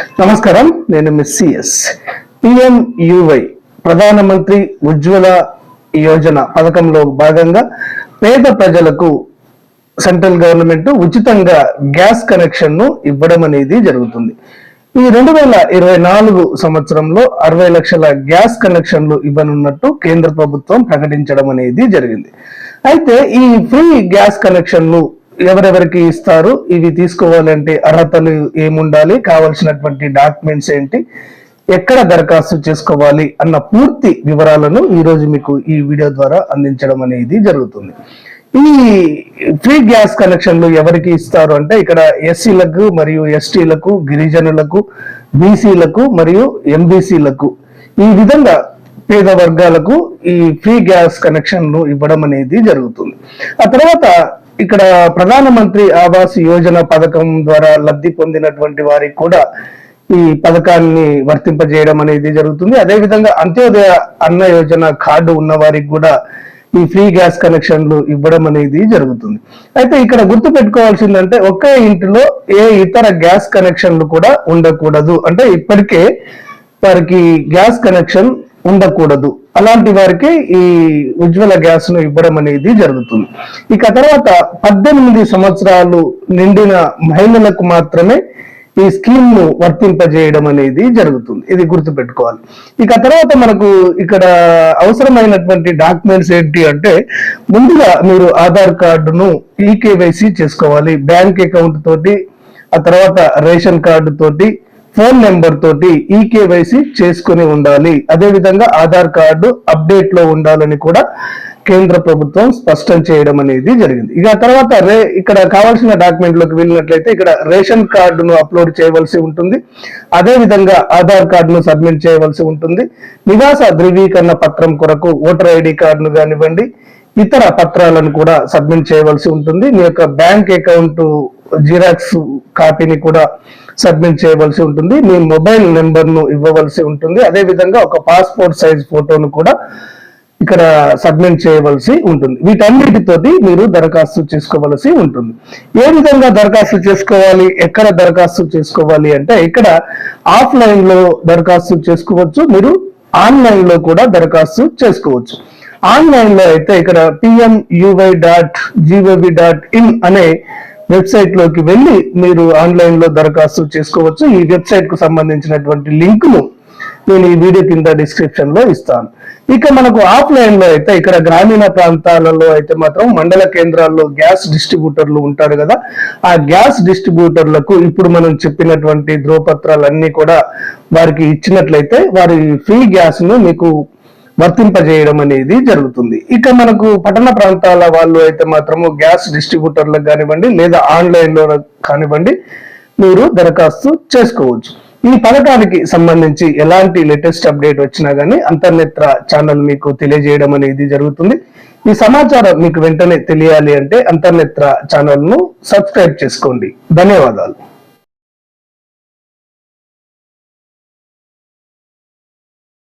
నమస్కారం నేను miss CS. PMUY ప్రధానమంత్రి ఉజ్వల యోజన పథకంలో భాగంగా పేద ప్రజలకు సెంట్రల్ గవర్నమెంట్ ఉచితంగా గ్యాస్ కనెక్షన్ను ఇవ్వడం అనేది జరుగుతుంది. ఈ రెండు వేల ఇరవై నాలుగు సంవత్సరంలో అరవై లక్షల గ్యాస్ కనెక్షన్లు ఇవ్వనున్నట్టు కేంద్ర ప్రభుత్వం ప్రకటించడం అనేది జరిగింది. అయితే ఈ ఫ్రీ గ్యాస్ కనెక్షన్లు ఎవరెవరికి ఇస్తారు ఇవి తీసుకోవాలంటే అర్హతలు ఏముండాలి కావాల్సినటువంటి డాక్యుమెంట్స్ ఏంటి ఎక్కడ దరఖాస్తు చేసుకోవాలి అన్న పూర్తి వివరాలను ఈరోజు మీకు ఈ వీడియో ద్వారా అందించడం అనేది జరుగుతుంది. ఈ ఫ్రీ గ్యాస్ కనెక్షన్లు ఎవరికి ఇస్తారు అంటే ఇక్కడ ఎస్సీలకు మరియు ఎస్టీలకు గిరిజనులకు బీసీలకు మరియు ఎంబీసీలకు ఈ విధంగా పేద వర్గాలకు ఈ ఫ్రీ గ్యాస్ కనెక్షన్లు ఇవ్వడం అనేది జరుగుతుంది. ఆ తర్వాత ఇక్కడ ప్రధానమంత్రి ఆవాస్ యోజన పథకం ద్వారా లబ్ధి పొందినటువంటి వారికి కూడా ఈ పథకాన్ని వర్తింపజేయడం అనేది జరుగుతుంది. అదే విధంగా అంత్యోదయ అన్న యోజన కార్డు ఉన్న వారికి కూడా ఈ ఫ్రీ గ్యాస్ కనెక్షన్లు ఇవ్వడం అనేది జరుగుతుంది. అయితే ఇక్కడ గుర్తు పెట్టుకోవాల్సిందంటే ఒకే ఇంటిలో ఏ ఇతర గ్యాస్ కనెక్షన్లు కూడా ఉండకూడదు. అంటే ఇప్పటికే వారికి గ్యాస్ కనెక్షన్ ఉండకూడదు. అలాంటి వారికి ఈ ఉజ్వల గ్యాస్ను ఇవ్వడం అనేది జరుగుతుంది. ఇక తర్వాత పద్దెనిమిది సంవత్సరాలు నిండిన మహిళలకు మాత్రమే ఈ స్కీమ్ను వర్తింపజేయడం అనేది జరుగుతుంది. ఇది గుర్తుపెట్టుకోవాలి. ఇక తర్వాత మనకు ఇక్కడ అవసరమైనటువంటి డాక్యుమెంట్స్ ఏంటి అంటే ముందుగా మీరు ఆధార్ కార్డును ఈకేవైసీ చేసుకోవాలి. బ్యాంక్ అకౌంట్ తోటి ఆ తర్వాత రేషన్ కార్డు తోటి ఫోన్ నెంబర్ తోటి ఈకేవైసీ చేసుకుని ఉండాలి. అదేవిధంగా ఆధార్ కార్డు అప్డేట్లో ఉండాలని కూడా కేంద్ర ప్రభుత్వం స్పష్టం చేయడం అనేది జరిగింది. ఇక తర్వాత రే ఇక్కడ కావాల్సిన డాక్యుమెంట్లకు వెళ్ళినట్లయితే ఇక్కడ రేషన్ కార్డును అప్లోడ్ చేయవలసి ఉంటుంది. అదేవిధంగా ఆధార్ కార్డును సబ్మిట్ చేయవలసి ఉంటుంది. నివాస ధృవీకరణ పత్రం కొరకు ఓటర్ ఐడి కార్డును కానివ్వండి ఇతర పత్రాలను కూడా సబ్మిట్ చేయవలసి ఉంటుంది. మీ యొక్క బ్యాంక్ అకౌంట్ జిరాక్స్ కాపీని కూడా సబ్మిట్ చేయవలసి ఉంటుంది. మీ మొబైల్ నెంబర్ను ఇవ్వవలసి ఉంటుంది. అదేవిధంగా ఒక పాస్పోర్ట్ సైజ్ ఫోటోను కూడా ఇక్కడ సబ్మిట్ చేయవలసి ఉంటుంది. వీటన్నిటితోటి మీరు దరఖాస్తు చేసుకోవలసి ఉంటుంది. ఏ విధంగా దరఖాస్తు చేసుకోవాలి? ఎక్కడ దరఖాస్తు చేసుకోవాలి అంటే ఇక్కడ ఆఫ్లైన్లో దరఖాస్తు చేసుకోవచ్చు. మీరు ఆన్లైన్లో కూడా దరఖాస్తు చేసుకోవచ్చు. ఆన్లైన్లో అయితే ఇక్కడ PMUY dot GOV dot in అనే వెబ్సైట్లోకి వెళ్ళి మీరు ఆన్లైన్లో దరఖాస్తు చేసుకోవచ్చు. ఈ వెబ్సైట్కు సంబంధించినటువంటి లింక్ను నేను ఈ వీడియో కింద డిస్క్రిప్షన్లో ఇస్తాను. ఇక మనకు ఆఫ్లైన్లో అయితే ఇక్కడ గ్రామీణ ప్రాంతాలలో అయితే మాత్రం మండల కేంద్రాల్లో గ్యాస్ డిస్ట్రిబ్యూటర్లు ఉంటారు కదా. ఆ గ్యాస్ డిస్ట్రిబ్యూటర్లకు ఇప్పుడు మనం చెప్పినటువంటి ధ్రువపత్రాలన్నీ కూడా వారికి ఇచ్చినట్లయితే వారి ఫ్రీ గ్యాస్ను మీకు వర్తింపజేయడం అనేది జరుగుతుంది. ఇక మనకు పట్టణ ప్రాంతాల వాళ్ళు అయితే మాత్రము గ్యాస్ డిస్ట్రిబ్యూటర్లకు కానివ్వండి లేదా ఆన్లైన్లో కానివ్వండి మీరు దరఖాస్తు చేసుకోవచ్చు. ఈ పథకానికి సంబంధించి ఎలాంటి లేటెస్ట్ అప్డేట్ వచ్చినా గానీ అంతర్నేత్ర ఛానల్ మీకు తెలియజేయడం అనేది జరుగుతుంది. ఈ సమాచారం మీకు వెంటనే తెలియాలి అంటే అంతర్నేత్ర ఛానల్ను సబ్స్క్రైబ్ చేసుకోండి. ధన్యవాదాలు.